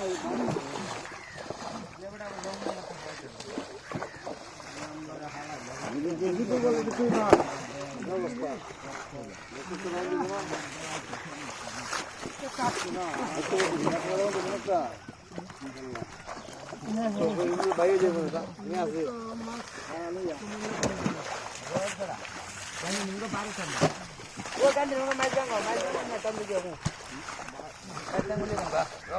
দিন ও কান্দি মাই জাঙ্গো মাই জাঙ্গো না তাম দিও daw.